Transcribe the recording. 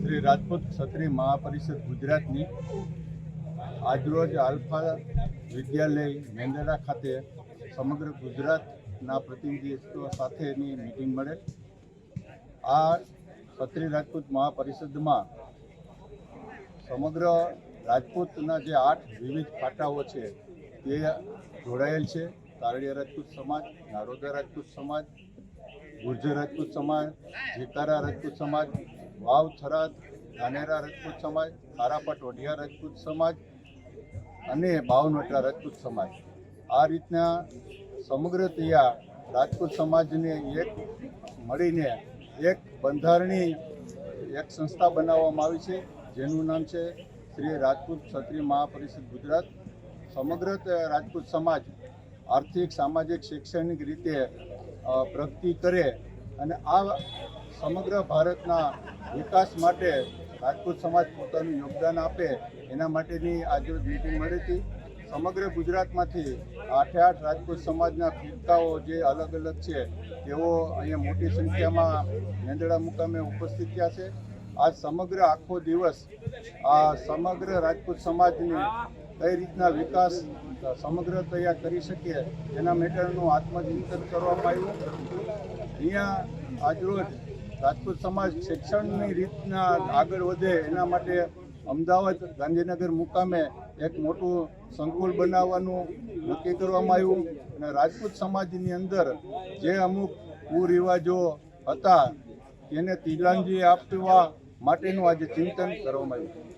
શ્રી રાજપૂત ક્ષત્રિય મહાપરિષદ ગુજરાતની આજરોજ આલ્ફા વિદ્યાલય મેંદરા ખાતે સમગ્ર ગુજરાતના પ્રતિનિધિત્વ સાથેની મિટિંગ મળે આ ક્ષત્રિય રાજપૂત મહાપરિષદમાં સમગ્ર રાજપૂતના જે આઠ વિવિધ ફાટાઓ છે તે જોડાયેલ છે. કારડિયા રાજપૂત સમાજ નારોદા રાજપૂત સમાજ, ગુર્જર રાજપૂત સમાજ જેકારા રાજપૂત સમાજ, વાવ થરાદ, ધાનેરા રાજપૂત સમાજ, ખારાપટ વઢિયા રાજપૂત સમાજ અને ભાવનોટા રાજપૂત સમાજ. આ રીતના સમગ્ર તૈયા રાજપૂત સમાજને એક મળીને એક બંધારણી, એક સંસ્થા બનાવવામાં આવી છે, જેનું નામ છે શ્રી રાજપૂત ક્ષત્રિય મહાપરિષદ ગુજરાત. સમગ્ર રાજપૂત સમાજ આર્થિક, સામાજિક, શૈક્ષણિક રીતે પ્રગતિ કરે અને આ સમગ્ર ભારતના વિકાસ માટે રાજપૂત સમાજ પોતાનું યોગદાન આપે, એના માટેની આજે મિટિંગ મળી હતી. સમગ્ર ગુજરાતમાંથી આઠે આઠ રાજપૂત સમાજના ફિરકાઓ જે અલગ અલગ છે, તેઓ અહીંયા મોટી સંખ્યામાં મેંદડા મુકામે ઉપસ્થિત થયા છે. આ સમગ્ર આખો દિવસ આ સમગ્ર રાજપૂત સમાજની કઈ રીતના વિકાસ સમગ્ર તૈયાર કરી શકીએ એના મેટરનું આત્મચિંતન કરવામાં આવ્યું. અહીંયા આજરોજ રાજપૂત સમાજ શિક્ષણની રીતના આગળ વધે એના માટે અમદાવાદ ગાંધીનગર મુકામે એક મોટું સંકુલ બનાવવાનું નક્કી કરવામાં આવ્યું અને રાજપૂત સમાજની અંદર જે અમુક કુરિવાજો હતા તેને તિલાંજી આપવા માટેનું આજે ચિંતન કરવામાં આવ્યું.